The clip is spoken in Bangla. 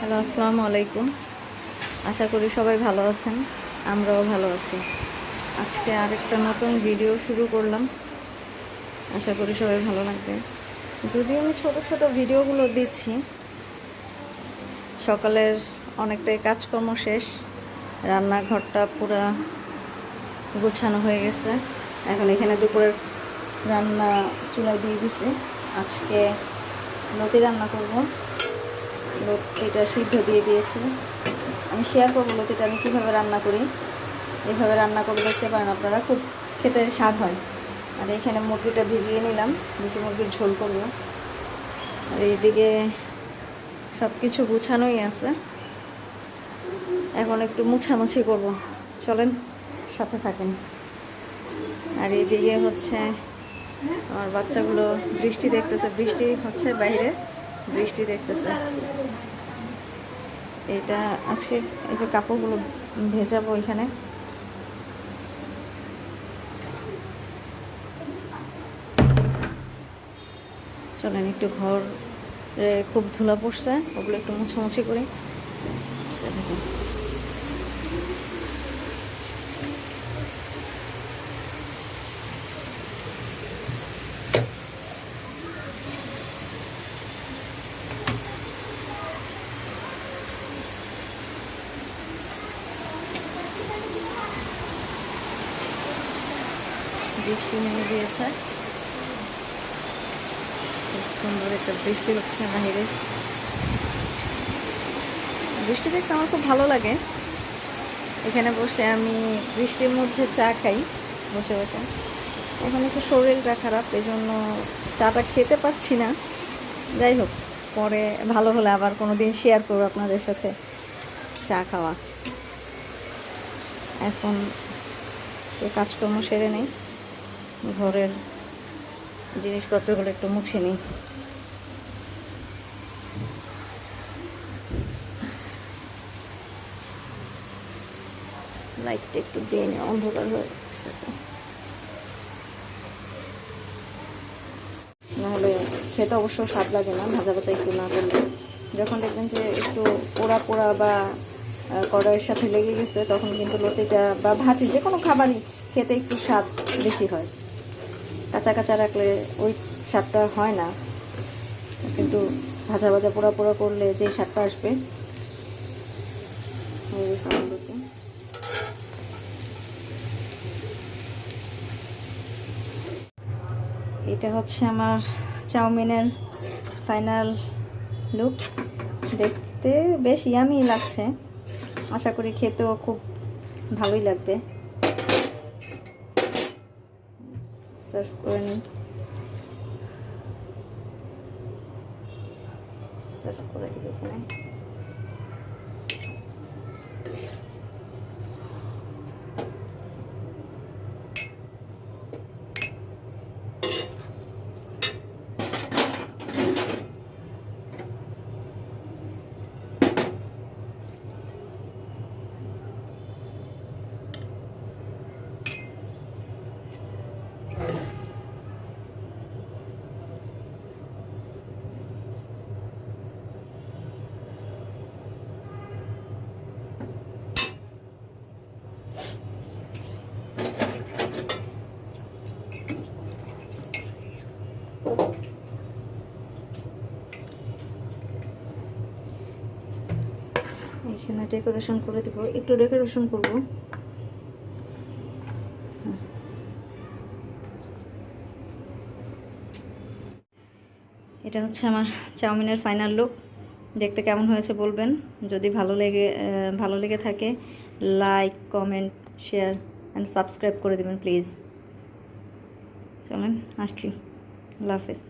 হ্যালো, আসসালামু আলাইকুম। আশা করি সবাই ভালো আছেন, আমরাও ভালো আছি। আজকে আরেকটা নতুন ভিডিও শুরু করলাম। আশা করি সবাই ভালো লাগবে। যদি আমি ছোট ছোট ভিডিওগুলো দিচ্ছি, সকালের অনেকটাই কাজকর্ম শেষ, রান্নাঘরটা পুরা গোছানো হয়ে গেছে। এখন এখানে দুপুরের রান্না চুলায় দিয়ে দিছি। আজকে নদী রান্না করব। লতিটা সিদ্ধ দিয়ে দিয়েছি। আমি শেয়ার করব লতিটা আমি কীভাবে রান্না করি। এইভাবে রান্না করে দেখতে পারেন আপনারা, খুব খেতে স্বাদ হয়। আর এখানে মুরগিটা ভিজিয়ে নিলাম দেশি মুরগির ঝোল করব। আর এইদিকে সব কিছু গুছানোই আছে। এখন একটু মুছামুছি করব। চলেন, সাথে থাকেন। আর এইদিকে হচ্ছে আমার বাচ্চাগুলো বৃষ্টি দেখতেছে। বৃষ্টি হচ্ছে বাইরে। বৃষ্টি দেখতেছে। এটা আজকে এই যে কাপড়গুলো ভেজাবো এখানে। চলেন একটু ঘর খুব ধুলা পড়ছে, ওগুলো একটু মুছামুছি করি। বৃষ্টি নেমে খুব সুন্দর একটা বৃষ্টি হচ্ছে বাহিরে। বৃষ্টি দেখতে আমার খুব ভালো লাগে। এখানে বসে আমি বৃষ্টির মধ্যে চা খাই, বসে বসে। এখন একটু শরীরটা খারাপ এই জন্য চাটা খেতে পাচ্ছি না। যাই হোক, পরে ভালো হলে আবার কোনো দিন শেয়ার করব আপনাদের সাথে চা খাওয়া। এখন কাজকর্ম সেরে নেই। ঘরের জিনিসপত্রগুলো একটু মুছে নিই। লাইটটা একটু দিয়ে নিই, অন্ধকার হয়ে গেছে তো। নাহলে খেতে অবশ্য স্বাদ লাগে না, ভাজা ভাজা একটু না করলে। যখন দেখবেন যে একটু পোড়া পোড়া বা কড়াইয়ের সাথে লেগে গেছে, তখন কিন্তু লতিটা বা ভাজি যে কোনো খাবারই খেতে একটু স্বাদ বেশি হয়। কাঁচা কাঁচা রাখলে ওই স্বাদটা হয় না। কিন্তু ভাজা ভাজা পোড়া পোড়া করলে যে স্বাদটা আসবে। এটা হচ্ছে আমার চাউমিনের ফাইনাল লুক। দেখতে বেশ ইয়ামি লাগছে। আশা করি খেতেও খুব ভালোই লাগবে। সার্ভ করে নিই সার্ভ করে দিই এখানে। এখানে ডেকোরেশন করে দেবো, একটু ডেকোরেশন করব। এটা হচ্ছে আমার চাউমিনের ফাইনাল লুক দেখতে কেমন হয়েছে বলবেন? যদি ভালো লেগে ভালো লেগে থাকে like comment share and subscribe করে দেবেন প্লিজ চলেন, আসছি। আল্লাহ হাফেজ।